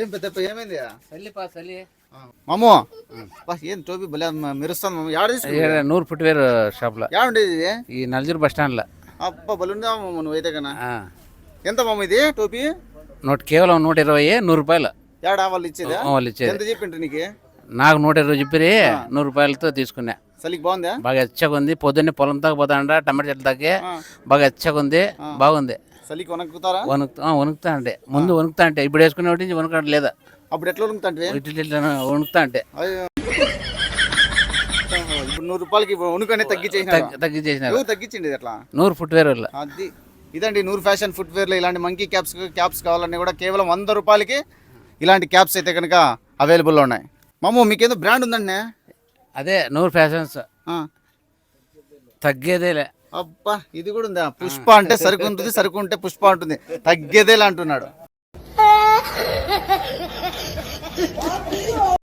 ఏం పెద్ద ఏమైంది? చల్లిపా చల్లి మామూ బా, ఏం టోపీ భలే మెరుస్తాను మామ. యాడ తీసుకున్నావు? నూరు ఫుట్వేర్ షాప్లో. యాడుండేది ఇది? ఈ నల్జూరు బస్ స్టాండ్లో. అబ్బా బలుందా మామ నువ్వైతే కన్నా. ఎంత మామ ఇది టోపీ? నూట కేవలం నూట ఇరవై నూరు రూపాయలు. యాడా వాళ్ళు ఇచ్చేదా? వాళ్ళు ఇచ్చేది. ఎంత చెప్పిండ్రు నీకు? నాకు నూట ఇరవై చెప్పిరి నూరు రూపాయలతో తీసుకున్నా. చలికి బాగుందా? బాగా ఎచ్చగా ఉంది. పొద్దున్నే పొలం దాకా పోతాండ టమాటా చెట్ల దాకా. బాగా ఎచ్చగా ఉంది. బాగుంది. చలికి వణుకుతారా? వణుకుతా వణుకుతా అంటే. ముందు వణుకుతా అంటే. ఇప్పుడు వేసుకునే వాటి నుంచి వణుకడం లేదా? అప్పుడు ఎట్లా వణుకుతాంటివి ఇట్లా ఇట్లా వణుకుతా అంటే. ఇప్పుడు నూరు రూపాయలకి వణుకు అనేది తగ్గించేసిన తగ్గి- తగ్గించేసినారు. ఎవరు తగ్గించింది అట్లా? నూరు ఫుట్వేర్ వల్ల అది. ఇదండి నూరు ఫ్యాషన్ ఫుట్వేర్లో ఇలాంటి మంకీ క్యాప్స్ క్యాప్స్ కావాలన్నీ కూడా కేవలం వంద రూపాయలకి ఇలాంటి క్యాప్స్ అయితే కనుక అవైలబుల్లో ఉన్నాయి. మామూ మీకేదో బ్రాండ్ ఉందండి. అదే నూరు ఫ్యాషన్స్. తగ్గేదేలే. అబ్బా ఇది కూడా ఉందా? పుష్ప అంటే సరుకు ఉంటుంది సరుకు ఉంటే పుష్ప ఉంటుంది తగ్గేదేలా అంటున్నాడు.